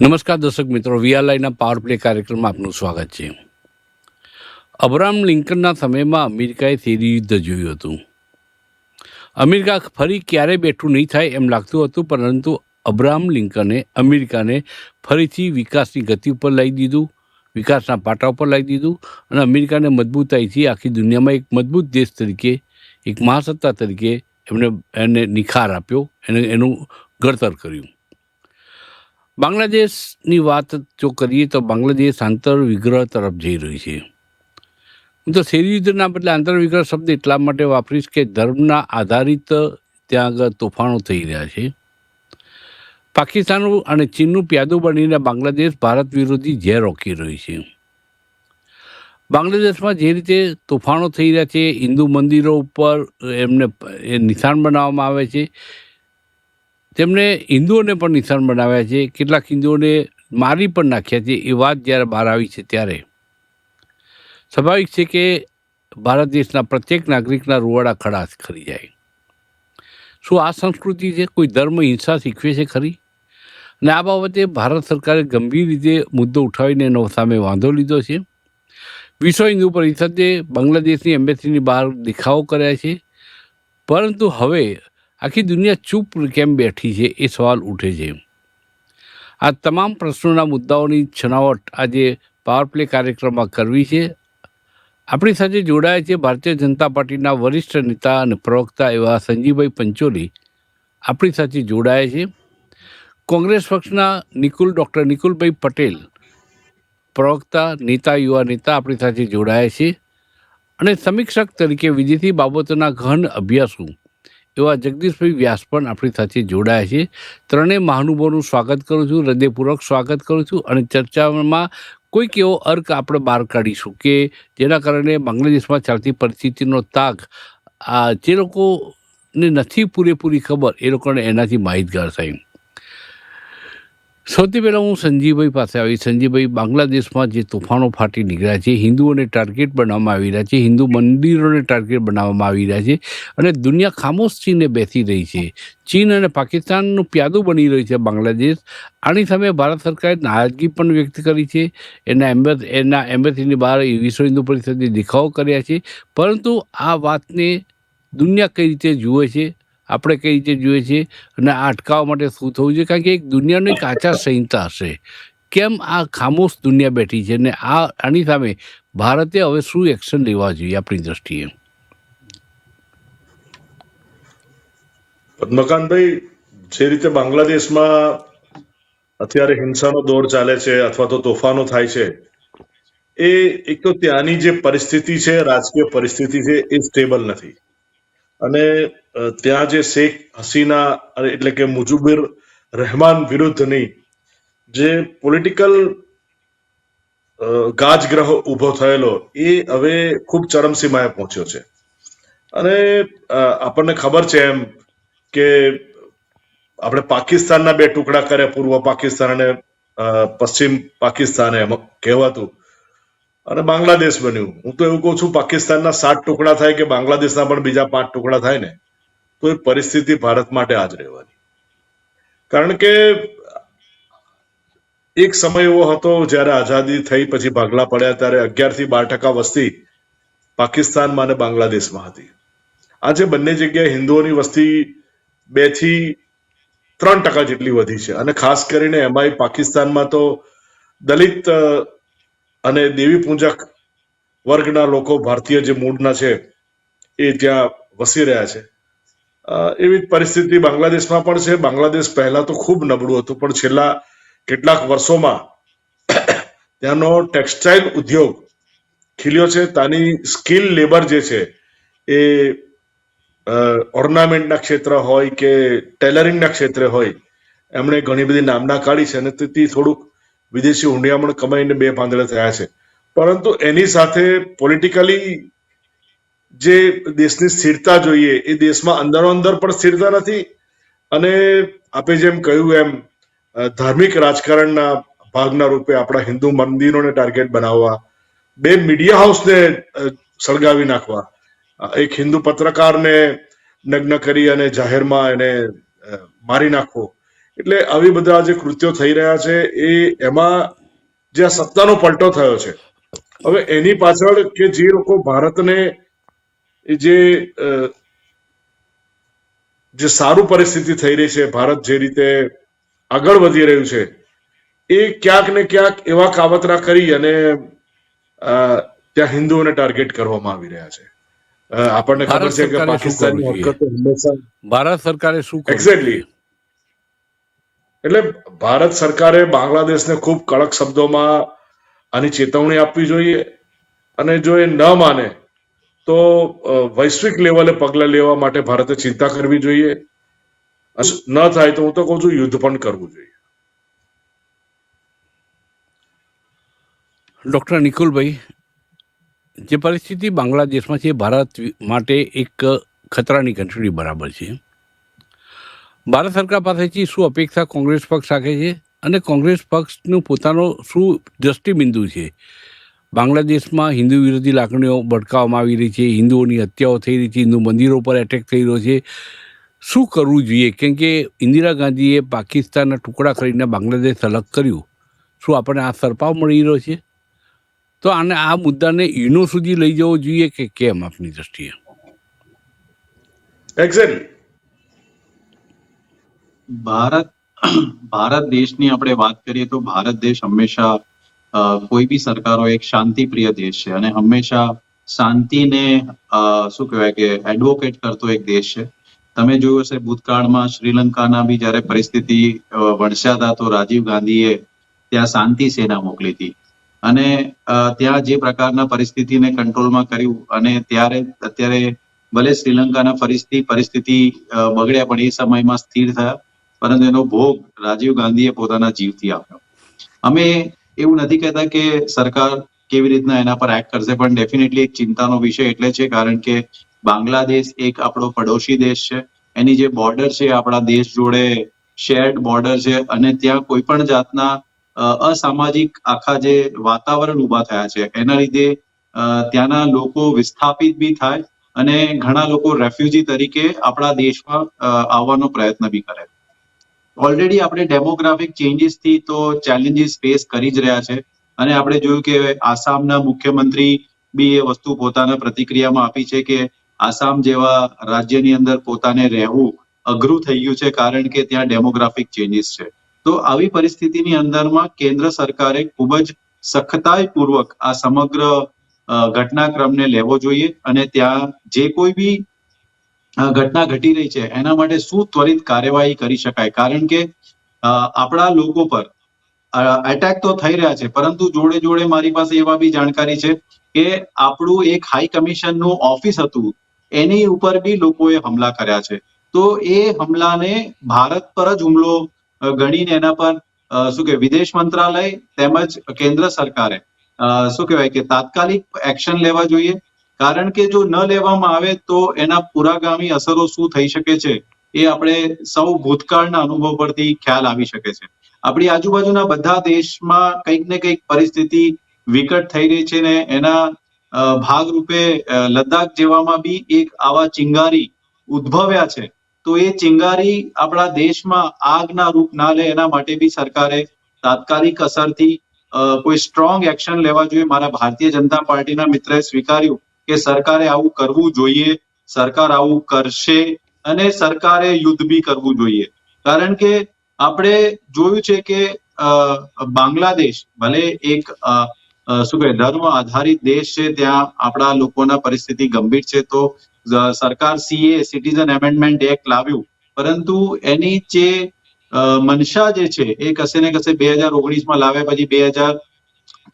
નમસ્કાર દર્શક મિત્રો, વીઆરલાઈના પાવર પ્લે કાર્યક્રમમાં આપનું સ્વાગત છે. અબ્રાહમ લિંકનના સમયમાં અમેરિકાએ થેરી યુદ્ધ જોયું હતું. અમેરિકા ફરી ક્યારે બેઠું નહીં થાય એમ લાગતું હતું, પરંતુ અબ્રાહમ લિંકને અમેરિકાને ફરીથી વિકાસની ગતિ ઉપર લઈ દીધું. વિકાસના પાટા ઉપર લાવી દીધું અને અમેરિકાને મજબૂતાઈથી આખી દુનિયામાં એક મજબૂત દેશ તરીકે, એક મહાસત્તા તરીકે એમણે એને નિખાર આપ્યો, એને, એનું ઘડતર કર્યું. બાંગ્લાદેશની વાત જો કરીએ તો બાંગ્લાદેશ આંતર વિગ્રહ તરફ જઈ રહી છે. હું તો શેરી યુદ્ધના બદલે આંતર વિગ્રહ શબ્દ એટલા માટે વાપરીશ કે ધર્મના આધારિત ત્યાં આગળ તોફાનો થઈ રહ્યા છે. પાકિસ્તાનનું અને ચીનનું પ્યાદું બનીને બાંગ્લાદેશ ભારત વિરોધી ઝેર રોકી રહ્યું છે. બાંગ્લાદેશમાં જે રીતે તોફાનો થઈ રહ્યા છે, હિન્દુ મંદિરો ઉપર એમને એ નિશાન બનાવવામાં આવે છે. તેમણે હિન્દુઓને પણ નિશાન બનાવ્યા છે. કેટલાક હિન્દુઓને મારી પણ નાખ્યા છે એ વાત જ્યારે બહાર આવી છે ત્યારે. સ્વાભાવિક છે કે ભારત દેશના પ્રત્યેક નાગરિકના રૂવાડા ખડા ખરી જાય. શું આ સંસ્કૃતિ છે? કોઈ ધર્મ હિંસા શીખવે છે ખરી? અને આ બાબતે ભારત સરકારે ગંભીર રીતે મુદ્દો ઉઠાવીને એનો સામે વાંધો લીધો છે. વિશ્વ હિન્દુ પરિષદે બાંગ્લાદેશની એમ્બેસીની બહાર દેખાવો કર્યા છે. પરંતુ હવે આખી દુનિયા ચૂપ કેમ બેઠી છે એ સવાલ ઉઠે છે. આ તમામ પ્રશ્નોના મુદ્દાઓની છણાવટ આજે પાવર પ્લે કાર્યક્રમમાં કરવી છે. આપણી સાથે જોડાયા છે ભારતીય જનતા પાર્ટીના વરિષ્ઠ નેતા અને પ્રવક્તા એવા સંજીવભાઈ પંચોલી. આપણી સાથે જોડાયા છે. કોંગ્રેસ પક્ષના નિકુલ, ડૉક્ટર નિકુલભાઈ પટેલ પ્રવક્તા, નેતા, યુવા નેતા આપણી સાથે જોડાયા છે. અને સમીક્ષક તરીકે વિદેશી બાબતોના ઘન અભ્યાસુ એવા જગદીશભાઈ વ્યાસ પણ આપણી સાથે જોડાયા છે. ત્રણેય મહાનુભાવનું સ્વાગત કરું છું, હૃદયપૂર્વક સ્વાગત કરું છું અને ચર્ચામાં કોઈક એવો અર્ક આપણે બહાર કાઢીશું કે જેના કારણે બાંગ્લાદેશમાં ચાલતી પરિસ્થિતિનો તાગ જે લોકોને નથી પૂરેપૂરી ખબર, એ લોકોને એનાથી માહિતગાર થાય. સૌથી પહેલાં હું સંજીવભાઈ પાસે આવી સંજીવભાઈ, બાંગ્લાદેશમાં જે તોફાનો ફાટી નીકળ્યા છે, હિન્દુઓને ટાર્ગેટ બનાવવામાં આવી રહ્યા છે, હિન્દુ મંદિરોને ટાર્ગેટ બનાવવામાં આવી રહ્યા છે અને દુનિયા ખામોશ ચીને બેસી રહી છે. ચીન અને પાકિસ્તાનનું પ્યાદું બની રહ્યું છે બાંગ્લાદેશ. આની સામે ભારત સરકારે નારાજગી પણ વ્યક્ત કરી છે. એના એમ્બેસ, એના એમ્બેસીની બહાર વિશ્વ હિન્દુ પરિષદે દેખાવો કર્યા છે. પરંતુ આ વાતને દુનિયા કઈ રીતે જુએ છે આપણે કઈ રીતે જોઈએ છીએ અને આ અટકાવવા માટે શું થવું જોઈએ? કારણ કે એક દુનિયાનો આચાર સંહિતા હશે. કેમ આ ખામોશ દુનિયા બેઠી છે અને આ આની સામે ભારતે હવે શું એક્શન લેવા જોઈએ આપણી દ્રષ્ટિએ? પદ્મકાંતભાઈ, જે રીતે બાંગ્લાદેશમાં અત્યારે હિંસાનો દોર ચાલે છે અથવા તો તોફાનો થાય છે, એ એક તો ત્યાંની જે પરિસ્થિતિ છે, રાજકીય પરિસ્થિતિ છે, એ સ્ટેબલ નથી. અને ત્યાં જે શેખ હસીના એટલે કે મુજુબિર રહેમાન વિરુદ્ધની જે પોલિટિકલ ગાજગ્રહ ઊભો થયેલો, એ હવે ખૂબ ચરમસીમાએ પહોંચ્યો છે. અને આપણને ખબર છે એમ કે આપણે પાકિસ્તાનના બે ટુકડા કર્યા, પૂર્વ પાકિસ્તાન અને પશ્ચિમ પાકિસ્તાન એમ કહેવાતું. અને બાંગ્લાદેશ બન્યું. હું તો એવું કહું છું, પાકિસ્તાનના સાત ટુકડા થાય કે બાંગ્લાદેશના પણ બીજા પાંચ ટુકડા થાય ને? તો એ પરિસ્થિતિ ભારત માટે આજ રહેવાની. કારણ કે એક સમય એવો હતો જ્યારે આઝાદી થઈ પછી ભાગલા પડ્યા ત્યારે અગિયારથી બાર ટકા વસ્તી પાકિસ્તાનમાં અને બાંગ્લાદેશમાં હતી. આજે બંને જગ્યાએ હિન્દુઓની વસ્તી બેથી ત્રણ ટકા જેટલી વધી છે. અને ખાસ કરીને એમાંય પાકિસ્તાનમાં તો દલિત અને દેવી પૂજક વર્ગના લોકો ભારતીય જે મૂળના છે એ ત્યાં વસી રહ્યા છે. એવી જ પરિસ્થિતિ બાંગ્લાદેશમાં પણ છે. બાંગ્લાદેશ પહેલા તો ખૂબ નબળું હતું, પણ છેલ્લા કેટલાક વર્ષોમાં ત્યાંનો ટેક્સટાઇલ ઉદ્યોગ ખીલ્યો છે. ત્યાંની સ્કિલ લેબર જે છે એ ઓર્નામેન્ટના ક્ષેત્ર હોય કે ટેલરિંગના ક્ષેત્રે હોય, એમણે ઘણી બધી નામના કાઢી છે અને તેથી થોડુંક વિદેશી હુંડિયામણ કમાઈને બે પાંદડે થયા છે. પરંતુ એની સાથે પોલિટિકલી જે દેશની સ્થિરતા જોઈએ એ દેશમાં અંદરો અંદર પણ સ્થિરતા નથી. અને આપે જેમ કહ્યું એમ ધાર્મિક રાજકારણના ભાગના રૂપે આપણા હિન્દુ મંદિરોને ટાર્ગેટ બનાવવા, બે મીડિયા હાઉસને સળગાવી નાખવા, એક હિન્દુ પત્રકારને નગ્ન કરી અને જાહેરમાં એને મારી નાખવો. એટલે આવી બધા જે કૃત્યો થઈ રહ્યા છે એ એમાં જે આ સત્તાનો પલટો થયો છે. હવે એની પાછળ કે જે લોકો ભારતને જે જે સારું પરિસ્થિતિ થઈ રહી છે ભારત જે રીતે આગળ વધી રહ્યું છે એ ક્યાંક ને ક્યાંક એવા કાવતરા કરી અને ત્યાં હિન્દુઓને ટાર્ગેટ કરવામાં આવી રહ્યા છે. આપણને ખબર છે કે પાકિસ્તાનની કરવું હરકતો હંમેશા ભારત સરકારે શું એક્ઝેક્ટલી? એટલે ભારત સરકારે બાંગ્લાદેશને ખૂબ કડક શબ્દોમાં આની ચેતવણી આપવી જોઈએ અને જો એ ન માને તો વૈશ્વિક લેવલે પગલાં લેવા માટે ભારતે ચિંતા કરવી જોઈએ. ન થાય તો હું તો કહું છું, યુદ્ધ પણ કરવું જોઈએ. ડૉક્ટર નિકુલભાઈ, જે પરિસ્થિતિ બાંગ્લાદેશમાં છે, ભારત માટે એક ખતરાની ઘંટડી બરાબર છે. ભારત સરકાર પાસેથી શું અપેક્ષા કોંગ્રેસ પક્ષ રાખે છે? અને કોંગ્રેસ પક્ષનું પોતાનો શું દ્રષ્ટિબિંદુ છે? બાંગ્લાદેશમાં હિન્દુ વિરોધી લાગણીઓ ભડકાવવામાં આવી રહી છે. હિન્દુઓની હત્યાઓ થઈ રહી છે. હિન્દુ મંદિરો પર એટેક થઈ રહ્યો છે. શું કરવું જોઈએ? કેમ કે ઇન્દિરા ગાંધીએ પાકિસ્તાનના ટુકડા કરીને બાંગ્લાદેશ અલગ કર્યું. શું આપણને આ સરપાવ મળી રહ્યો છે? તો આને આ મુદ્દાને યુનો સુધી લઈ જવો જોઈએ કે કેમ આપની દ્રષ્ટિએ? એક્ઝેક્ટલી ભારત ભારત દેશની આપણે વાત કરીએ તો ભારત દેશ હંમેશા કોઈ બી સરકારો એક શાંતિપ્રિય દેશ છે અને હંમેશા શાંતિને શું કહેવાય કે એડવોકેટ કરતો એક દેશ છે. તમે જોયું હશે ભૂતકાળમાં શ્રીલંકાના બી જ્યારે પરિસ્થિતિ અ, વણસ્યા હતા તો રાજીવ ગાંધીએ ત્યાં શાંતિ સેના મોકલી હતી. અને ત્યાં જે પ્રકારના પરિસ્થિતિને કંટ્રોલમાં કર્યું અને ત્યારે અત્યારે ભલે શ્રીલંકાના ફરીથી પરિસ્થિતિ બગડ્યા પણ એ સમયમાં સ્થિર થયા પરંતુ એનો ભોગ રાજીવ ગાંધીએ પોતાના જીવથી આપ્યો. અમે એવું નથી કહેતા કે સરકાર કેવી રીતના એના પર એક્ટ કરશે, પણ ડેફિનેટલી એક ચિંતાનો વિષય એટલે છે, કારણ કે બાંગ્લાદેશ એક આપણો પડોશી દેશ છે. એની જે બોર્ડર છે, આપણા દેશ જોડે શેર્ડ બોર્ડર છે, અને ત્યાં કોઈ પણ જાતના અસામાજિક આખા જે વાતાવરણ ઊભા થયા છે, એના લીધે ત્યાંના લોકો વિસ્થાપિત બી થાય અને ઘણા લોકો રેફ્યુજી તરીકે આપણા દેશમાં આવવાનો પ્રયત્ન બી કરે. ઓલરેડી આપણે ડેમોગ્રાફિક ચેન્જીસથી તો ચેલેન્જીસ ફેસ કરી જ રહ્યા છે. અને આપણે જોયું કે આસામના મુખ્યમંત્રી બી એ વસ્તુ પોતાના પ્રતિક્રિયામાં આપી છે કે આસામ જેવા રાજ્યની અંદર પોતાને રહેવું અઘરું થઈ ગયું છે કારણ કે ત્યાં ડેમોગ્રાફિક ચેન્જીસ છે. તો આવી પરિસ્થિતિની અંદરમાં કેન્દ્ર સરકારે ખૂબ જ સખતાઈપૂર્વક આ સમગ્ર ઘટનાક્રમને લેવો જોઈએ અને ત્યાં જે કોઈ બી ઘટના ઘટી રહી છે. એના માટે શું ત્વરિત કાર્યવાહી કરી શકાય? કારણ કે આપણા લોકો પર એટેક તો થઈ રહ્યા છે, પરંતુ જોડે જોડે મારી પાસે એવા બી જાણકારી છે કે આપણું એક હાઈ કમિશનનું ઓફિસ હતું. એની ઉપર બી લોકોએ હમલા કર્યા છે. તો એ હમલાને ભારત પર જ હુમલો ગણીને એના પર શું કે વિદેશ મંત્રાલય તેમજ કેન્દ્ર સરકારે શું કહેવાય કે તાત્કાલિક એક્શન લેવા જોઈએ. કારણ કે જો ન લેવામાં આવે તો એના પુરાગામી અસરો શું થઈ શકે છે એ આપણે સૌ ભૂતકાળના અનુભવ પરથી ખ્યાલ આવી શકે છે. આપણી આજુબાજુના બધા દેશમાં કંઈક ને કંઈક પરિસ્થિતિ વિકટ થઈ રહી છે ને એના ભાગરૂપે લદ્દાખ જેવામાં બી એક આવા ચિંગારી ઉદ્ભવ્યા છે. તો એ ચિંગારી આપણા દેશમાં આગના રૂપ ના લે એના માટે બી સરકારે તાત્કાલિક અસરથી કોઈ સ્ટ્રોંગ એક્શન લેવા જોઈએ. મારા ભારતીય જનતા પાર્ટીના મિત્રએ સ્વીકાર્યું. કે સરકારે આવું કરવું જોઈએ, સરકાર આવું કરશે અને સરકારે યુદ્ધ બી કરવું જોઈએ. કારણ કે આપણે જોયું છે કે બાંગ્લાદેશ ભલે એક શું કહે ધર્મ આધારિત દેશ છે, ત્યાં આપણા લોકોના પરિસ્થિતિ ગંભીર છે, તો સરકાર સીએ, સિટીઝન એમેન્ડમેન્ટ એક્ટ લાવ્યું. પરંતુ એની જે મનસા જે છે, એ કશે ને કશે બે હજાર ઓગણીસમાં લાવ્યા પછી બે હજાર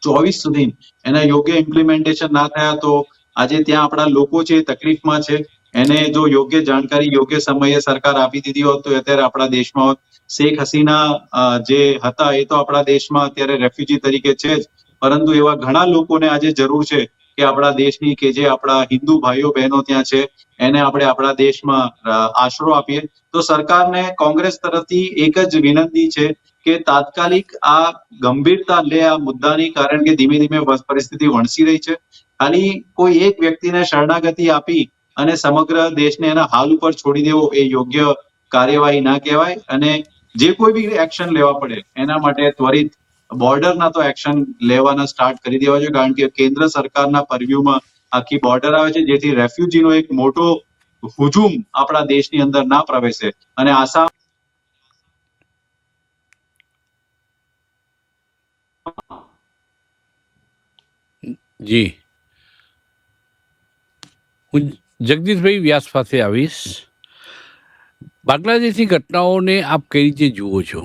ચોવીસ સુધી એના યોગ્ય ઇમ્પ્લિમેન્ટેશન ના થયા તો આજે ત્યાં આપણા લોકો છે, તકલીફમાં છે. એને જો યોગ્ય જાણકારી, યોગ્ય સમયે સરકાર આપી દીધી હોત તો અત્યારે આપણા દેશમાં શેખ હસીના જે હતા એ તો આપણા દેશમાં અત્યારે રેફ્યુજી તરીકે છે જ. પરંતુ એવા ઘણા લોકોને આજે જરૂર છે કે આપણા દેશની કે જે આપણા હિન્દુ ભાઈઓ, બહેનો ત્યાં છે, એને આપણે આપણા દેશમાં આશરો આપીએ. તો સરકારને કોંગ્રેસ તરફથી એક જ વિનંતી છે કે તાત્કાલિક આ ગંભીરતા લે આ મુદ્દાની, કારણ કે ધીમે ધીમે પરિસ્થિતિ વણસી રહી છે. ખાલી કોઈ એક વ્યક્તિને શરણાગતિ આપી અને સમગ્ર દેશને એના હાલ ઉપર છોડી દેવો એ યોગ્ય કાર્યવાહી ના કહેવાય અને જે કોઈ બી એક્શન લેવા પડે, એના માટે ત્વરિત બોર્ડરના તો એક્શન લેવાના સ્ટાર્ટ કરી દેવા જોઈએ, કારણ કે કેન્દ્ર સરકારના પરવ્યુમાં આખી બોર્ડર આવે છે, જેથી રેફ્યુજીનો એક મોટો હુજુમ આપણા દેશની અંદર ના પ્રવેશે. અને આસામ જી. હું જગદીશભાઈ વ્યાસ પાસે આવીશ. બાંગ્લાદેશની ઘટનાઓને આપ કઈ રીતે જુઓ છો?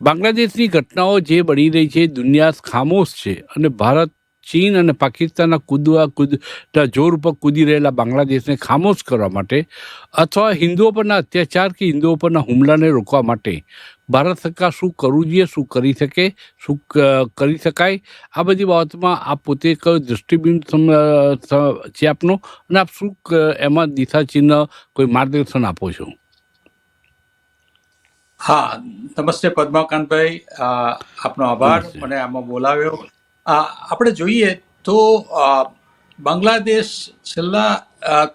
બાંગ્લાદેશની ઘટનાઓ જે બની રહી છે દુનિયા ખામોશ છે અને ભારત, ચીન અને પાકિસ્તાનના કૂદવા કૂદ જોર ઉપર કૂદી રહેલા બાંગ્લાદેશને ખામોશ કરવા માટે અથવા હિન્દુઓ પરના અત્યાચાર કે હિન્દુઓ પરના હુમલાને રોકવા માટે ભારત સરકાર શું કરવું જોઈએ શું કરી શકે શું કરી શકાય આ બધી બાબતમાં આપ પોતે કયો દૃષ્ટિબિંબ છે આપનો અને આપ શું એમાં દિશા ચિહ્ન કોઈ માર્ગદર્શન આપો છો? હા નમસ્તે પદ્માકાંતભાઈ આપનો આભાર મને આમાં બોલાવ્યો. આપણે જોઈએ તો બાંગ્લાદેશ છેલ્લા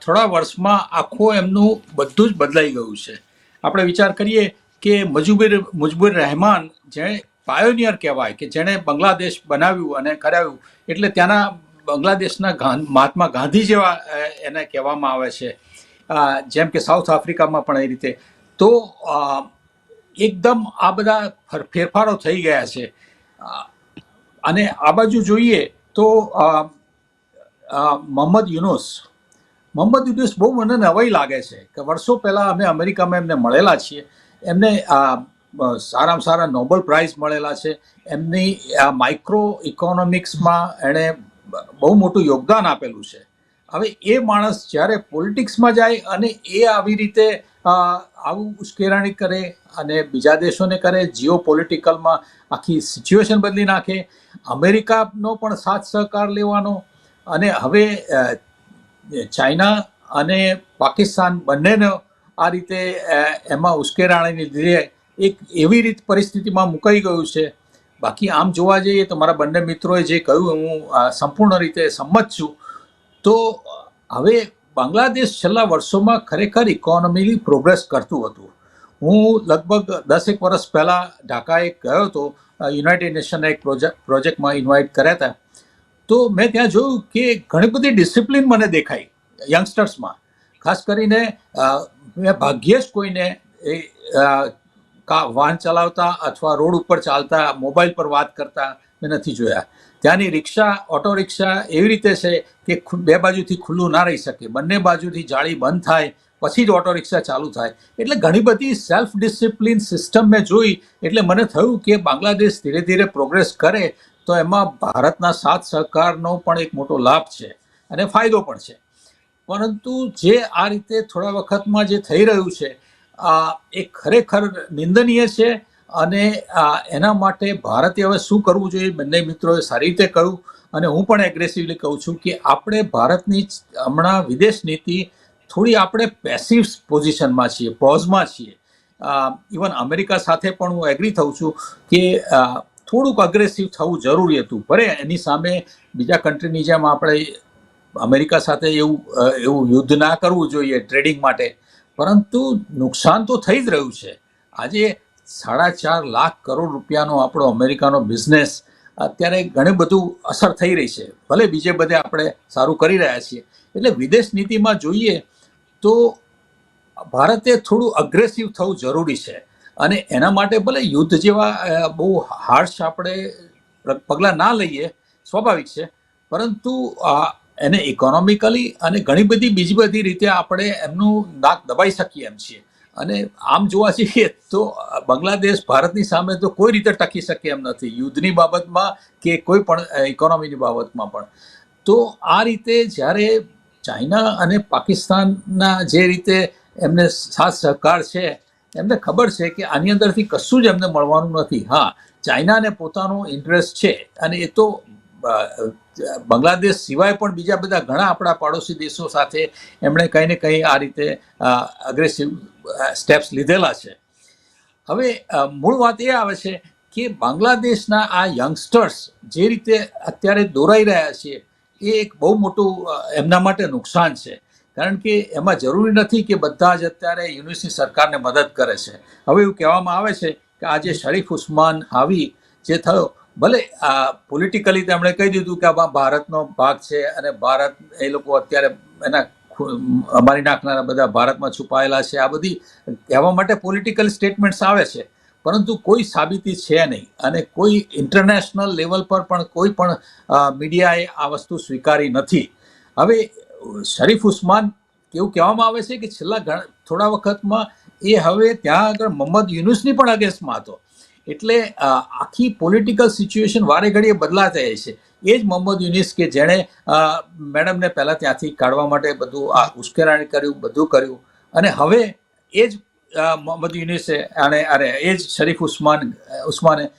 થોડા વર્ષમાં આખું એમનું બધું જ બદલાઈ ગયું છે. આપણે વિચાર કરીએ કે મજુબીર, મુજબુર રહેમાન જેણે પાયોનિયર કહેવાય કે જેણે બાંગ્લાદેશ બનાવ્યું અને કરાવ્યું. એટલે ત્યાંના બાંગ્લાદેશના મહાત્મા ગાંધી જેવા એને કહેવામાં આવે છે. જેમ કે સાઉથ આફ્રિકામાં પણ એ રીતે. તો એકદમ આ બધા ફર- ફેરફારો થઈ ગયા છે. અને આ બાજુ જોઈએ તો મોહમ્મદ યુનુસ. મોહમ્મદ યુનુસ બહુ મને નવાઈ લાગે છે કે વર્ષો પહેલાં અમે અમેરિકામાં એમને મળેલા છીએ. એમને સારામાં સારા નોબલ પ્રાઇઝ મળેલા છે. એમની આ માઇક્રો ઇકોનોમિક્સમાં એણે બહુ મોટું યોગદાન આપેલું છે. હવે એ માણસ જ્યારે પોલિટિક્સમાં જાય અને એ આવી રીતે આવું ઉશ્કેરણી કરે અને બીજા દેશોને કરે જીઓ પોલિટિકલમાં આખી સિચ્યુએશન બદલી નાખે, અમેરિકાનો પણ સાથ સહકાર લેવાનો અને હવે ચાઇના અને પાકિસ્તાન બંનેનો આ રીતે એમાં ઉશ્કેરાણીને લીધે એક એવી રીત પરિસ્થિતિમાં મુકાઈ ગયું છે. બાકી આમ જોવા જઈએ તો મારા બંને મિત્રોએ જે કહ્યું, હું સંપૂર્ણ રીતે સંમત છું. તો, હવે બાંગ્લાદેશ છેલ્લા વર્ષોમાં ખરેખર ઇકોનોમીલી પ્રોગ્રેસ કરતું હતું. હું લગભગ દસેક વર્ષ પહેલાં ઢાકાએ ગયો હતો યુનાઇટેડ નેશનના એક પ્રોજેક્ટ પ્રોજેક્ટમાં ઇન્વાઇટ કર્યા હતા. તો મેં ત્યાં જોયું કે ઘણી બધી ડિસિપ્લિન મને દેખાઈ યંગસ્ટર્સમાં ખાસ કરીને મેં ભાગ્યે જ કોઈને એ વાહન ચલાવતા અથવા રોડ ઉપર ચાલતા, મોબાઈલ પર વાત કરતા મેં નથી જોયા. ત્યાંની રિક્ષા, ઓટો રિક્ષા એવી રીતે છે કે બે બાજુથી ખુલ્લું ના રહી શકે. બંને બાજુથી જાળી બંધ થાય, પછી જ ઓટો રિક્ષા ચાલુ થાય. એટલે ઘણી બધી સેલ્ફ ડિસિપ્લિન સિસ્ટમ મેં જોઈ. એટલે મને થયું કે બાંગ્લાદેશ ધીરે ધીરે પ્રોગ્રેસ કરે, તો એમાં ભારતના સાથ સહકારનો પણ એક મોટો લાભ છે અને ફાયદો પણ છે. પરંતુ જે આ રીતે થોડા વખતમાં જે થઈ રહ્યું છે એ ખરેખર નિંદનીય છે અને એના માટે ભારતે હવે શું કરવું જોઈએ બંને મિત્રોએ સારી રીતે કહ્યું અને હું પણ એગ્રેસિવલી કહું છું કે આપણે ભારતની હમણાં વિદેશ નીતિ થોડી આપણે પેસિવ પોઝિશનમાં છીએ પોઝમાં છીએ. ઇવન અમેરિકા સાથે પણ હું એગ્રી થઉં છું કે થોડુંક અગ્રેસિવ થવું જરૂરી હતું. ભલે એની સામે બીજા કન્ટ્રીની જેમ આપણે અમેરિકા સાથે એવું એવું યુદ્ધ ના કરવું જોઈએ ટ્રેડિંગ માટે. પરંતુ નુકસાન તો થઈ જ રહ્યું છે. આજે સાડા ચાર લાખ કરોડ રૂપિયાનો આપણો અમેરિકાનો બિઝનેસ અત્યારે ઘણું બધું અસર થઈ રહી છે. ભલે બીજે બધે આપણે સારું કરી રહ્યા છીએ. એટલે વિદેશ નીતિમાં જોઈએ તો ભારતે થોડું અગ્રેસિવ થવું જરૂરી છે. અને એના માટે ભલે યુદ્ધ જેવા બહુ હાર્શ આપણે પગલાં ના લઈએ, સ્વાભાવિક છે. પરંતુ એને ઇકોનોમિકલી અને ઘણી બધી બીજી બધી રીતે આપણે એમનું નાક દબાઈ શકીએ એમ છીએ. અને આમ જોવા જઈએ તો બાંગ્લાદેશ ભારતની સામે તો કોઈ રીતે ટકી શકે એમ નથી. યુદ્ધની બાબતમાં કે કોઈ પણ ઇકોનોમીની બાબતમાં પણ. તો આ રીતે જ્યારે ચાઇના અને પાકિસ્તાનના જે રીતે એમને સાથ સહકાર છે, એમને ખબર છે કે આની અંદરથી કશું જ એમને મળવાનું નથી. હા, ચાઇનાને પોતાનો ઇન્ટરેસ્ટ છે અને એ તો બાંગ્લાદેશ સિવાય પણ બીજા બધા ઘણા આપણા પાડોશી દેશો સાથે એમણે કંઈ ને કંઈ આ રીતે અગ્રેસિવ સ્ટેપ્સ લીધેલા છે. હવે મૂળ વાત એ આવે છે કે બાંગ્લાદેશના આ યંગસ્ટર્સ જે રીતે અત્યારે દોરાઈ રહ્યા છે, એ એક બહુ મોટું એમના માટે નુકસાન છે. કારણ કે એમાં જરૂરી નથી કે બધા જ અત્યારે યુનિવર્સિટી સરકારને મદદ કરે છે. હવે એવું કહેવામાં આવે છે કે આજે શરીફ ઉસ્માન હાવી જે થયો ભલે આ પોલિટિકલી તેમણે કહી દીધું કે આ ભારતનો ભાગ છે અને ભારત એ લોકો અત્યારે એના અમારી નાખનારા બધા ભારતમાં છુપાયેલા છે. આ બધી કહેવા માટે પોલિટિકલ સ્ટેટમેન્ટ્સ આવે છે. પરંતુ કોઈ સાબિતી છે નહીં અને કોઈ ઇન્ટરનેશનલ લેવલ પર પણ કોઈ પણ મીડિયાએ આ વસ્તુ સ્વીકારી નથી. હવે શરીફ ઉસ્માન એવું કહેવામાં આવે છે કે છેલ્લા ઘણા થોડા વખતમાં એ હવે ત્યાં આગળ મોહમ્મદ યુનુસની પણ અગેન્સ્ટમાં હતો. એટલે આખી પોલિટિકલ સિચ્યુએશન વારે ઘડીએ બદલાતા જાય છે. એ જ મોહમ્મદ યુનિસ કે જેણે મેડમને પહેલાં ત્યાંથી કાઢવા માટે બધું, આ ઉશ્કેરાણી કર્યું, બધું કર્યું. અને હવે એ જ મોહમ્મદ યુનિસે અને, અરે, એ જ શરીફ ઉસ્માન, ઉસ્માને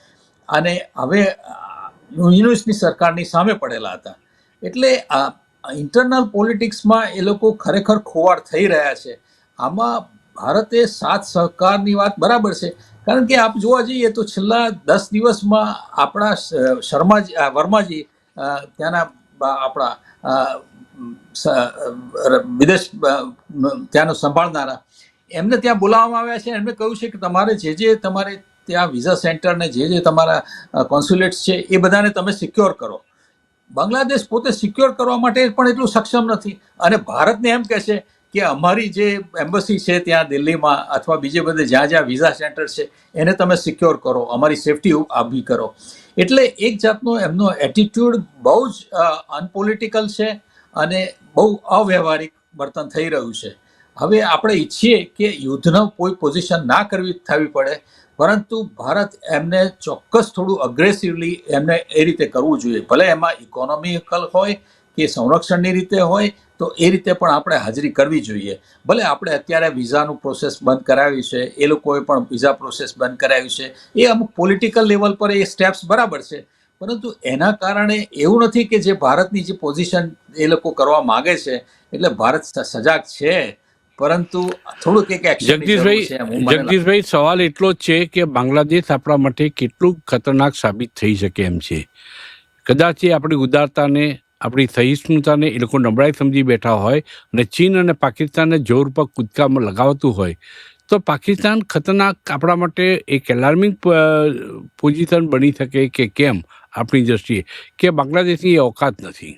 અને હવે યુનિસની સરકારની સામે પડેલા હતા. એટલે ઇન્ટરનલ પોલિટિક્સમાં એ લોકો ખરેખર ખોવાડ થઈ રહ્યા છે. આમાં ભારતે સાથ સહકારની વાત બરાબર છે. કારણ કે આપ જોવા જઈએ તો છેલ્લા દસ દિવસમાં આપણા શર્માજી વર્માજી ત્યાંના આપણા વિદેશ ત્યાંનો સંભાળનારા, એમને ત્યાં બોલાવવામાં આવ્યા છે. એમને કહ્યું છે કે તમારે જે જે તમારે ત્યાં વિઝા સેન્ટર ને જે જે તમારા કોન્સ્યુલેટ્સ છે એ બધાને તમે સિક્યોર કરો. બાંગ્લાદેશ પોતે સિક્યોર કરવા માટે પણ એટલું સક્ષમ નથી. અને ભારતને એમ કહે છે કે અમારી જે એમ્બસી છે ત્યાં દિલ્હીમાં અથવા બીજે બધે જ્યાં જ્યાં વિઝા સેન્ટર છે, એને તમે સિક્યોર કરો, અમારી સેફટી ઊભી કરો. એટલે એક જાતનો એમનો એટીટ્યુડ બહુ જ અનપોલિટિકલ છે અને બહુ અવ્યવહારિક વર્તન થઈ રહ્યું છે. હવે આપણે ઈચ્છીએ કે યુદ્ધનો કોઈ પોઝિશન ના કરવી થવી પડે, પરંતુ ભારત એમને ચોક્કસ થોડું અગ્રેસિવલી એમને એ રીતે કરવું જોઈએ. ભલે એમાં ઇકોનોમિકલ હોય કે સંરક્ષણની રીતે હોય તો એ રીતે પણ આપણે હાજરી કરવી જોઈએ. ભલે આપણે અત્યારે વિઝાનું પ્રોસેસ બંધ કરાવી છે એ લોકોએ પણ વિઝા પ્રોસેસ બંધ કરાવી છે એ અમુક પોલિટિકલ લેવલ પર એ સ્ટેપ્સ બરાબર છે. પરંતુ એના કારણે એવું નથી કે જે ભારતની જે પોઝિશન એ લોકો કરવા માગે છે એટલે ભારત સજાગ છે. પરંતુ થોડુંક એક જગદીશભાઈ જગદીશભાઈ સવાલ એટલો જ છે કે બાંગ્લાદેશ આપણા માટે કેટલું ખતરનાક સાબિત થઈ શકે એમ છે. કદાચ એ આપણી ઉદારતાને આપણી સહિષ્ણુતાને એ લોકો નબળાઈ સમજી બેઠા હોય અને ચીન અને પાકિસ્તાનને જોર પર કૂદકામાં લગાવતું હોય. તો પાકિસ્તાન ખતરનાક આપણા માટે એક એલાર્મિંગ પોઝિશન બની શકે કે કેમ આપણી દ્રષ્ટિએ? કે બાંગ્લાદેશની એ ઓકાત નથી?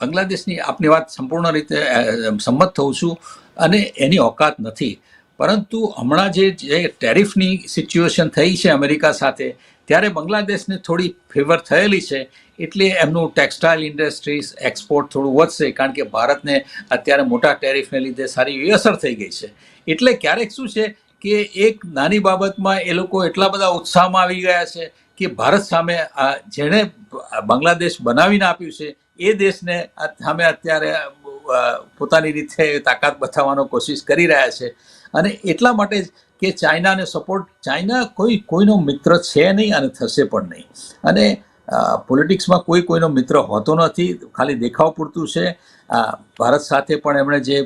બાંગ્લાદેશની આપની વાત સંપૂર્ણ રીતે સંમત થઉં છું અને એની ઓકાત નથી. પરંતુ હમણાં જે જે ટેરિફની સિચ્યુએશન થઈ છે અમેરિકા સાથે ત્યારે બાંગ્લાદેશને થોડી ફેવર થયેલી છે, એટલે એમનું ટેક્સટાઇલ ઇન્ડસ્ટ્રીઝ એક્સપોર્ટ થોડું વધશે, કારણ કે ભારતને અત્યારે મોટા ટેરિફને લીધે સારી એવી અસર થઈ ગઈ છે. એટલે ક્યારેક શું છે કે એક નાની બાબતમાં એ લોકો એટલા બધા ઉત્સાહમાં આવી ગયા છે કે ભારત સામે આ જેણે બાંગ્લાદેશ બનાવીને આપ્યું છે, એ દેશને સામે અત્યારે પોતાની રીતે તાકાત બતાવવાનો કોશિશ કરી રહ્યા છે. અને એટલા માટે જ કે ચાઇનાને સપોર્ટ ચાઇના કોઈ કોઈનો મિત્ર છે નહીં અને થશે પણ નહીં. અને પોલિટિક્સમાં કોઈ કોઈનો મિત્ર હોતો નથી. ખાલી દેખાવ પૂરતું છે. ભારત સાથે પણ એમણે જે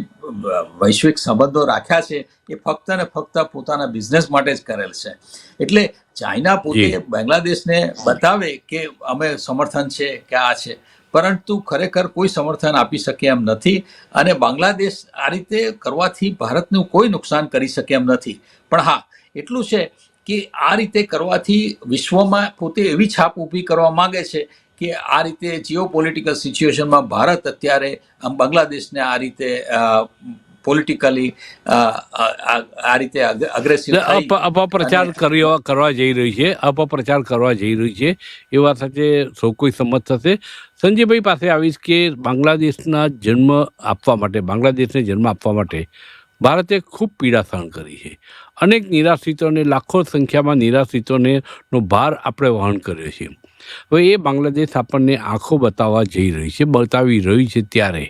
વૈશ્વિક સંબંધો રાખ્યા છે એ ફક્ત ને ફક્ત પોતાના બિઝનેસ માટે જ કરેલ છે. એટલે ચાઇના પોતે. બાંગ્લાદેશને બતાવે કે અમે સમર્થન છે કે આ છે. પરંતુ ખરેખર કોઈ સમર્થન આપી શકે એમ નથી અને બાંગ્લાદેશ આ રીતે કરવાથી ભારતનું કોઈ નુકસાન કરી શકે એમ નથી. પણ હા, એટલું છે કે આ રીતે કરવાથી વિશ્વમાં પોતે એવી છાપ ઊભી કરવા માંગે છે કે આ રીતે જીઓ પોલિટિકલ સિચ્યુએશનમાં ભારત અત્યારે આમ બાંગ્લાદેશને આ રીતે પોલિટિકલી આ રીતે અગ્રેસિવ અપપ્રચાર કર્યો કરવા જઈ રહી છે અપપ્રચાર કરવા જઈ રહી છે એ વાત સાથે સૌ કોઈ સંમત થશે. સંજયભાઈ પાસે આવીશ કે બાંગ્લાદેશના જન્મ આપવા માટે બાંગ્લાદેશને જન્મ આપવા માટે ભારતે ખૂબ પીડા સહન કરી છે. અનેક નિરાશ્રિતોને લાખો સંખ્યામાં નિરાશ્રિતોને નો ભાર આપણે વહન કર્યો છે. હવે એ બાંગ્લાદેશ આપણને આંખો બતાવવા જઈ રહી છે બતાવી રહી છે ત્યારે.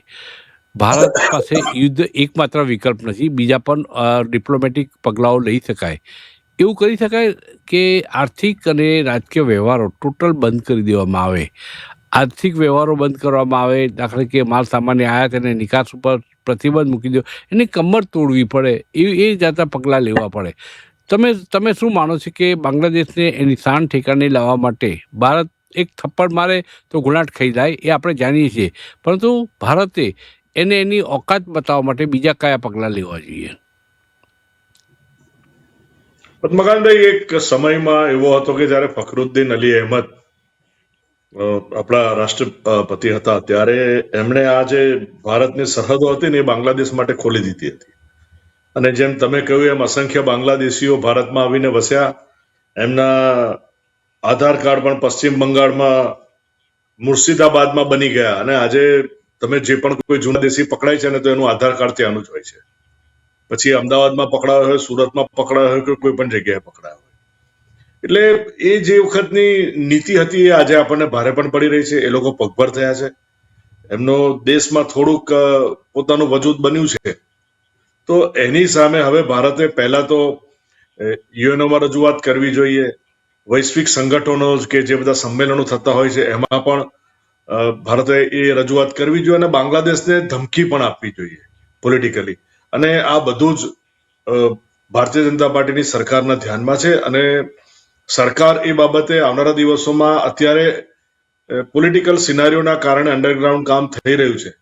ભારત પાસે યુદ્ધ એકમાત્ર વિકલ્પ નથી, બીજા પણ ડિપ્લોમેટિક પગલાઓ લઈ શકાય. એવું કરી શકાય કે આર્થિક અને રાજકીય વ્યવહારો ટોટલ બંધ કરી દેવામાં આવે. આર્થિક વ્યવહારો બંધ કરવામાં આવે, દાખલા કે માલ સામાન્ય આયાત અને નિકાસ ઉપર પ્રતિબંધ મૂકી દો, એની કમર તોડવી પડે, એ એ જાતના પગલાં લેવા પડે. તમે તમે શું માનો છો કે બાંગ્લાદેશને એની શાન ઠેકાણે લાવવા માટે ભારત એક થપ્પડ મારે તો ગુણાટ ખાઈ જાય એ આપણે જાણીએ છીએ. પરંતુ ભારતે એને એની ઓકાત બતાવવા માટે બીજા કયા પગલાં લેવા જોઈએ? પદ્મકાંતભાઈ, એક સમયમાં એવો હતો કે જ્યારે ફખરુદ્દીન અલી અહેમદ આપણા રાષ્ટ્રપતિ હતા, ત્યારે એમણે આ જે ભારતની સરહદો હતી ને એ બાંગ્લાદેશ માટે ખોલી દીધી હતી. અને જેમ તમે કહ્યું, એમ અસંખ્ય બાંગ્લાદેશીઓ ભારતમાં આવીને વસ્યા. એમના આધાર કાર્ડ પણ પશ્ચિમ બંગાળમાં મુર્શિદાબાદમાં બની ગયા. અને આજે તમે જે પણ કોઈ જૂના દેશી પકડાય છે ને, તો એનું આધાર કાર્ડ ત્યાંનું જ હોય છે. પછી અમદાવાદમાં પકડાયો હોય, સુરતમાં પકડાયો હોય કે કોઈ પણ જગ્યાએ પકડાયો હોય. એટલે એ જે વખતની નીતિ હતી એ આજે આપણને ભારે પણ પડી રહી છે. એ લોકો પગભર થયા છે. એમનો દેશમાં થોડુંક પોતાનું વજૂદ બન્યું છે. તો એની સામે હવે ભારતે પહેલા તો યુએનઓમાં રજૂઆત કરવી જોઈએ. વૈશ્વિક સંગઠનો કે જે બધા સંમેલનો થતા હોય છે, એમાં પણ ભારતે એ રજૂઆત કરવી જોઈએ અને બાંગ્લાદેશને ધમકી પણ આપવી જોઈએ પોલિટિકલી અને આ બધું જ ભારતીય જનતા પાર્ટીની સરકારના ધ્યાનમાં છે અને સરકાર એ બાબતે આવનારા દિવસોમાં અત્યારે પોલિટિકલ સિનારીઓના કારણે અંડરગ્રાઉન્ડ કામ થઈ રહ્યું છે.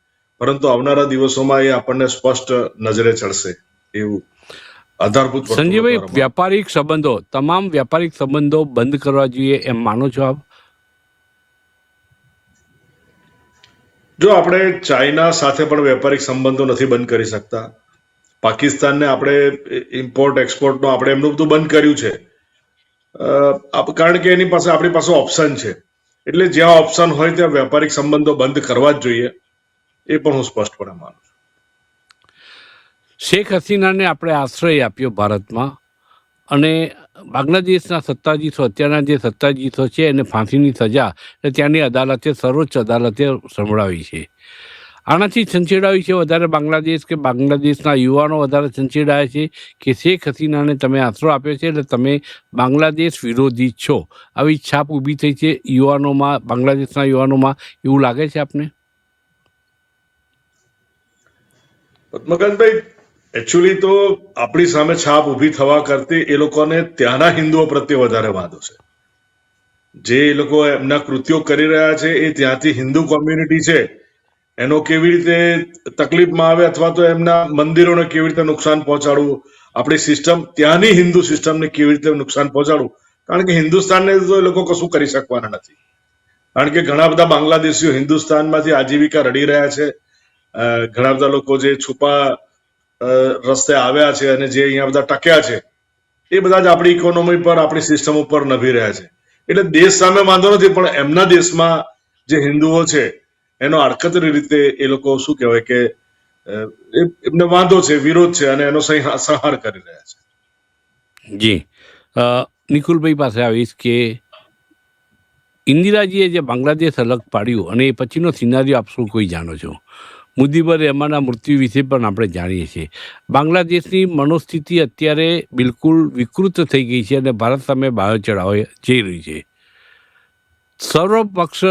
પરંતુ આવનારા દિવસોમાં એ આપણને સ્પષ્ટ નજરે ચડશે એવું આધારભૂત સંજીવભાઈ વ્યાપારિક સંબંધો તમામ વ્યાપારિક સંબંધો બંધ કરવા જોઈએ એમ માનો છો આપ? જો આપણે ચાઇના સાથે પણ વેપારિક સંબંધો નથી બંધ કરી શકતા, પાકિસ્તાનને આપણે ઇમ્પોર્ટ એક્સપોર્ટનો આપણે એમનું બધું બંધ કર્યું છે કારણ કે એની પાસે, આપણી પાસે ઓપ્શન છે. એટલે જ્યાં ઓપ્શન હોય ત્યાં વેપારિક સંબંધો બંધ કરવા જ જોઈએ, એ પણ હું સ્પષ્ટપણે માનું છું. શેખ હસીનાને આપણે આશ્રય આપ્યો ભારતમાં અને બાંગ્લાદેશના સત્તાધીશો, અત્યારના જે સત્તાધીશો છે એને ફાંસીની સજા ત્યાંની અદાલતે સર્વોચ્ચ અદાલતે સંભળાવી છે. આનાથી છંછેડાવી છે વધારે બાંગ્લાદેશ કે બાંગ્લાદેશના યુવાનો વધારે છંછેડાય છે કે શેખ હસીનાને તમે આશરો આપ્યો છે એટલે તમે બાંગ્લાદેશ વિરોધી છો. આવી છાપ ઊભી થઈ છે યુવાનોમાં, બાંગ્લાદેશના યુવાનોમાં એવું લાગે છે આપને? પદ્મકાંતભાઈ એકચ્યુઅલી તો આપણી સામે છાપ ઊભી થવા કરતી એ લોકોને ત્યાંના હિન્દુઓ પ્રત્યે વધારે વાંધો છે. જે એ લોકો એમના કૃત્યો કરી રહ્યા છે, એ ત્યાંથી હિન્દુ કોમ્યુનિટી છે, એનો કેવી રીતે તકલીફમાં આવે અથવા તો એમના મંદિરોને કેવી રીતે નુકસાન પહોંચાડવું, આપણી સિસ્ટમ ત્યાંની હિન્દુ સિસ્ટમને કેવી રીતે નુકસાન પહોંચાડવું, કારણ કે હિન્દુસ્તાનને તો એ લોકો કશું કરી શકવાના નથી. કારણ કે ઘણા બધા બાંગ્લાદેશીઓ હિન્દુસ્તાનમાંથી આજીવિકા રડી રહ્યા છે. ઘણા બધા લોકો જે છુપા રસ્તે આવ્યા છે અને જે અહીંયા બધા ટક્યા છે, એ બધા જ આપણી ઇકોનોમી પર, આપણી સિસ્ટમ ઉપર નભી રહ્યા છે. એટલે દેશ સામે વાંધો નથી, પણ એમના દેશમાં જે હિન્દુઓ છે, એનો આડકતરી રીતે એ લોકો શું કહેવાય કે એમને વાંધો છે, વિરોધ છે અને એનો સંહાર કરી રહ્યા છે. જી. નિકુલભાઈ પાસે આવીશ કે ઇન્દિરાજીએ જે બાંગ્લાદેશ અલગ પાડ્યું અને એ પછીનો સિનારીઓ આપ શું કોઈ જાણો છો? મુદીબર રહેમાનના મૃત્યુ વિશે પણ આપણે જાણીએ છીએ. બાંગ્લાદેશની મનોસ્થિતિ અત્યારે બિલકુલ વિકૃત થઈ ગઈ છે અને ભારત સામે બાયો ચઢાવ જઈ રહી છે. સર્વપક્ષ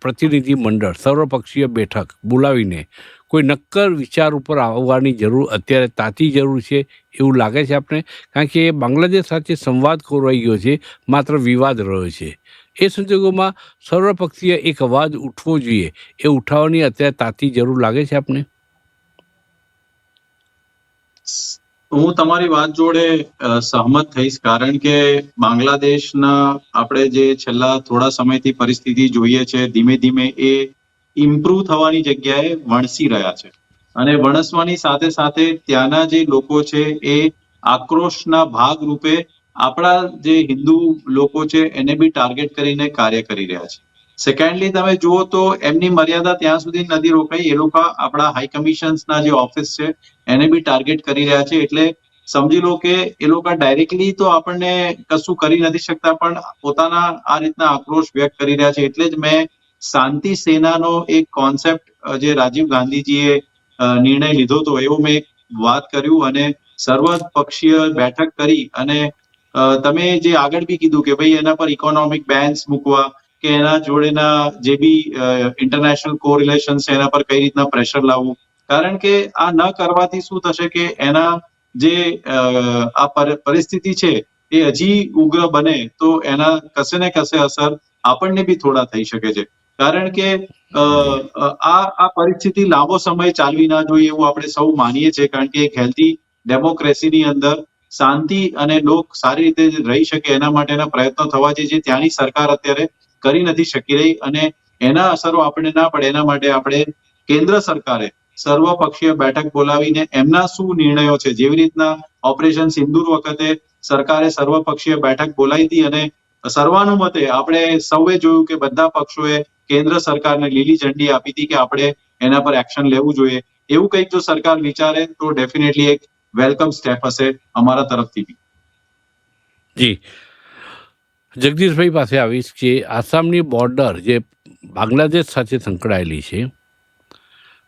પ્રતિનિધિ મંડળ, સર્વપક્ષીય બેઠક બોલાવીને કોઈ નક્કર વિચાર ઉપર આવવાની જરૂર અત્યારે તાતી જરૂર છે એવું લાગે છે આપણે કારણ કે બાંગ્લાદેશ સાથે સંવાદ ખોરવાઈ ગયો છે, માત્ર વિવાદ રહ્યો છે. એ સંજોગોમાં સર્વપક્ષીય એક અવાજ ઉઠવો જોઈએ. એ ઉઠાવવાની અત્યારે તાતી જરૂર લાગે છે આપને? હું તમારી વાત જોડે સહમત થઈશ. કારણ કે બાંગ્લાદેશના આપણે જે છેલ્લા થોડા સમયથી પરિસ્થિતિ જોઈએ છે, ધીમે ધીમે એ ઇમ્પ્રુવ થવાની જગ્યાએ વણસી રહ્યા છે. અને વણસવાની સાથે સાથે ત્યાંના જે લોકો છે, એ આક્રોશના ભાગ રૂપે આપણા જે હિન્દુ લોકો છે, એને બી ટાર્ગેટ કરીને કાર્ય કરી રહ્યા છે. સેકન્ડલી તમે જુઓ તો એમની મર્યાદા ત્યાં સુધી નથી રોકાઈ. એ લોકો આપણા હાઈ કમિશન્સના જે ઓફિસ છે, એને બી ટાર્ગેટ કરી રહ્યા છે. એટલે સમજી લો કે એ લોકો ડાયરેક્ટલી તો આપણને કશું કરી નથી શકતા, પણ પોતાના આ રીતના આક્રોશ વ્યક્ત કરી રહ્યા છે. એટલે જ મેં શાંતિ સેનાનો એક કોન્સેપ્ટ જે રાજીવ ગાંધીજીએ નિર્ણય લીધો હતો એવો મેં વાત કર્યું અને સર્વપક્ષીય બેઠક કરી અને તમે જે આગળ બી કીધું કે ભાઈ એના પર ઇકોનોમિક બેન્સ મૂકવા, કે એના જોડેના જે બી ઇન્ટરનેશનલ કોરિલેશન છે, એના પર કઈ રીતના પ્રેશર લાવવું. કારણ કે આ ન કરવાથી શું થશે કે એના જે આ પર- પરિસ્થિતિ છે, એ હજી ઉગ્ર બને તો એના કશે ને કશે અસર આપણને બી થોડા થઈ શકે છે. કારણ કે આ આ પરિસ્થિતિ લાંબો સમય ચાલવી ના જોઈએ એવું આપણે સૌ માનીએ છીએ, કારણ કે એક હેલ્ધી ડેમોક્રેસીની અંદર શાંતિ અને લોક સારી રીતે રહી શકે એના માટેના પ્રયત્નો થવા જોઈએ, જે ત્યાંની સરકાર અત્યારે કરી નથી શકી રહી અને એના અસરો આપણે ના પડે. એના માટે આપણે કેન્દ્ર સરકારે સર્વપક્ષીય બેઠક બોલાવીને એમના શું નિર્ણયો છે? જેવી રીતના ઓપરેશન સિંદૂર વખતે સરકારે સર્વપક્ષીય બેઠક બોલાવી હતી અને સર્વાનુમતે આપણે સૌએ જોયું કે બધા પક્ષોએ કેન્દ્ર સરકારને લીલી ઝંડી આપી હતી કે આપણે એના પર એક્શન લેવું જોઈએ. એવું કંઈક જો સરકાર વિચારે તો ડેફિનેટલી એક વેલકમ સ્ટેપ હશે અમારા તરફથી બી. જી. જગદીશભાઈ પાસે આવીશ કે આસામની બોર્ડર જે બાંગ્લાદેશ સાથે સંકળાયેલી છે,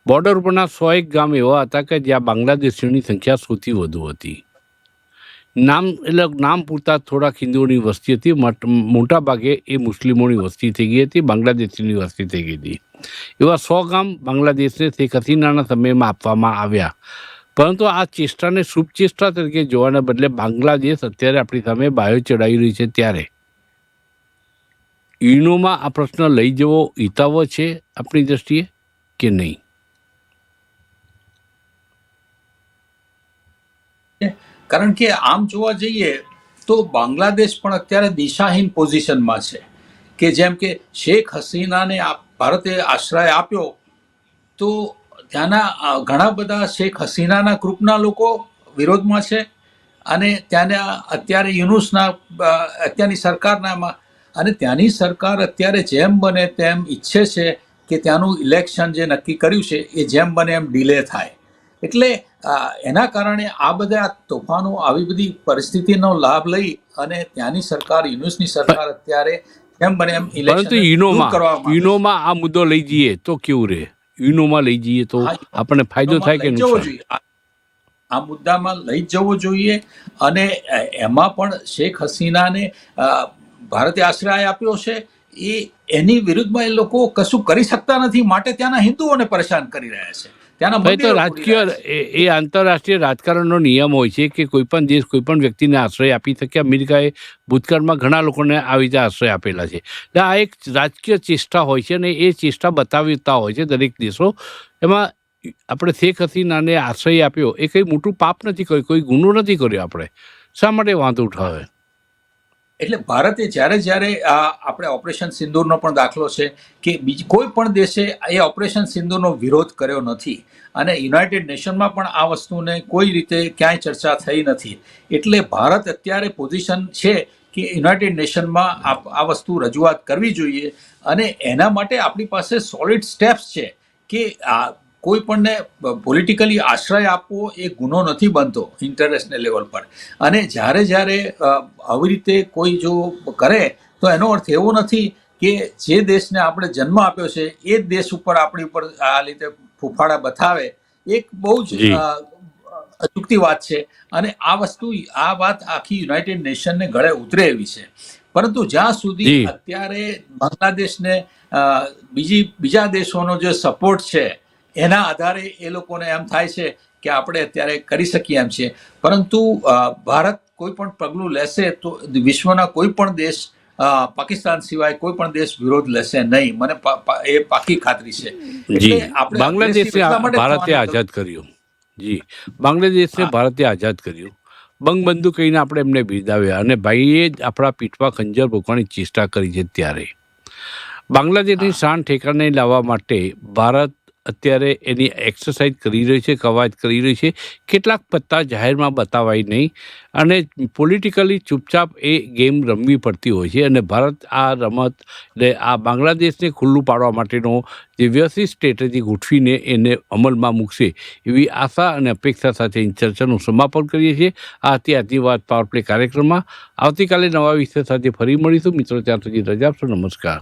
બોર્ડર ઉપરના સો એક ગામ એવા હતા કે જ્યાં બાંગ્લાદેશીઓની સંખ્યા સૌથી વધુ હતી. નામ એટલે નામ પૂરતા થોડાક હિન્દુઓની વસ્તી હતી, મટ- ભાગે એ મુસ્લિમોની વસ્તી થઈ ગઈ હતી બાંગ્લાદેશીની વસ્તી થઈ ગઈ હતી. એવા સો ગામ બાંગ્લાદેશને શેખ હસીનાના સમયમાં આપવામાં આવ્યા. પરંતુ આ ચેષ્ટાને શુભ ચેષ્ટા તરીકે જોવાના બદલે બાંગ્લાદેશ અત્યારે આપણી સામે બાયો ચડાવી રહી છે ત્યારે. ઈનોમાં આ પ્રશ્ન લઈ જવો હિતાવો છે આપણી દ્રષ્ટિએ કે નહીં? કારણ કે આમ જોવા જઈએ તો બાંગ્લાદેશ પણ અત્યારે દિશાહીન પોઝિશનમાં છે. કે જેમ કે શેખ હસીનાને ભારતે આશ્રય આપ્યો તો ત્યાંના ઘણા બધા શેખ હસીનાના ગ્રુપના લોકો વિરોધમાં છે અને ત્યાંના અત્યારે યુનુસના અત્યારની સરકારનામાં અને ત્યાંની સરકાર અત્યારે જેમ બને તેમ ઈચ્છે છે કે ત્યાંનું ઇલેક્શન જે નક્કી કર્યું છે એ જેમ બને એમ ડિલે થાય. એટલે એના કારણે આ બધા તોફાનો આવી બધી પરિસ્થિતિનો લાભ લઈ અને ત્યાંની સરકાર યુનુસની સરકાર અત્યારે જેમ બને એમ ઇલેક્શન યુનોમાં યુનોમાં આ મુદ્દો લઈ જઈએ તો કેવું રહે? યુનોમાં લઈ જઈએ તો આપણને ફાયદો થાય કે નુકસાન? આ- મુદ્દામાં લઈ જ જવો જોઈએ અને એમાં પણ શેખ હસીનાને ભારતે આશ્રય આપ્યો છે. એ એની વિરુદ્ધમાં એ લોકો કશું કરી શકતા નથી. માટે ત્યાંના હિન્દુઓને પરેશાન કરી રહ્યા છે. ત્યાંના ભાઈ તો રાજકીય એ એ આંતરરાષ્ટ્રીય રાજકારણનો નિયમ હોય છે કે કોઈ પણ દેશ કોઈ પણ વ્યક્તિને આશ્રય આપી શકે. અમેરિકાએ ભૂતકાળમાં ઘણા લોકોને આવી રીતે આશ્રય આપેલા છે. એટલે આ એક રાજકીય ચેષ્ટા હોય છે અને એ ચેષ્ટા બતાવતા હોય છે દરેક દેશો. એમાં આપણે શેખ હસીનાને આશ્રય આપ્યો એ કંઈ મોટું પાપ નથી કર્યું કોઈ ગુનો નથી કર્યો આપણે. શા માટે વાંધો ઉઠાવે? એટલે ભારતે જ્યારે જ્યારે આ આપણે ઓપરેશન સિંદૂરનો પણ દાખલો છે કે બીજી, કોઈ પણ દેશે એ ઓપરેશન સિંદૂરનો વિરોધ કર્યો નથી અને યુનાઇટેડ નેશનમાં પણ આ વસ્તુને કોઈ રીતે ક્યાંય ચર્ચા થઈ નથી. એટલે ભારત અત્યારે પોઝિશન છે કે યુનાઇટેડ નેશનમાં આ વસ્તુ રજૂઆત કરવી જોઈએ અને એના માટે આપણી પાસે સોલિડ સ્ટેપ્સ છે કે આ કોઈ પણને પોલિટિકલી આશ્રય આપવો એ ગુનો નથી બનતો ઇન્ટરનેશનલ લેવલ પર. અને જ્યારે જ્યારે આવી રીતે કોઈ જો કરે તો એનો અર્થ એવો નથી કે જે દેશને આપણે જન્મ આપ્યો છે એ જ દેશ ઉપર આપણી ઉપર આ રીતે ફૂફાડા બતાવે એક બહુ જ. અચૂકતી વાત છે. અને આ વસ્તુ આ વાત આખી યુનાઇટેડ નેશનને ગળે ઉતરે એવી છે. પરંતુ જ્યાં સુધી અત્યારે બાંગ્લાદેશને બીજી બીજા દેશોનો જે સપોર્ટ છે એના આધારે એ લોકોને એમ થાય છે કે આપણે અત્યારે કરી શકીએ એમ છે પરંતુ ભારત કોઈ પણ પગલું લેશે તો વિશ્વના કોઈ પણ દેશ પાકિસ્તાન સિવાય કોઈ પણ દેશ વિરોધ લેશે નહીં. મને એ પાકી ખાતરી છે. જી. ભારતે આઝાદ કર્યું. જી. બાંગ્લાદેશને ભારતે આઝાદ કર્યું. બંગબંધુ કહીને આપણે એમને બિરદાવ્યા અને ભાઈએ જ આપણા પીઠમાં ખંજર ભોગવાની ચેષ્ટા કરી છે ત્યારે. બાંગ્લાદેશની શાન ઠેકાણે લાવવા માટે ભારત અત્યારે એની એક્સરસાઇઝ કરી રહી છે, કવાયત કરી રહી છે. કેટલાક પત્તા જાહેરમાં બતાવાય નહીં અને પોલિટિકલી ચૂપચાપ એ ગેમ રમવી પડતી હોય છે અને ભારત આ રમત ને આ બાંગ્લાદેશને ખુલ્લું પાડવા માટેનો જે વ્યવસ્થિત સ્ટ્રેટેજી ગોઠવીને એને અમલમાં મૂકશે એવી આશા અને અપેક્ષા સાથે ચર્ચાનું સમાપન કરીએ છીએ. આ હતી આજની વાત પાવર પ્લે કાર્યક્રમમાં. આવતીકાલે નવા વિષય સાથે ફરી મળીશું. મિત્રો, ત્યાં સુધી રજા આપશો. નમસ્કાર.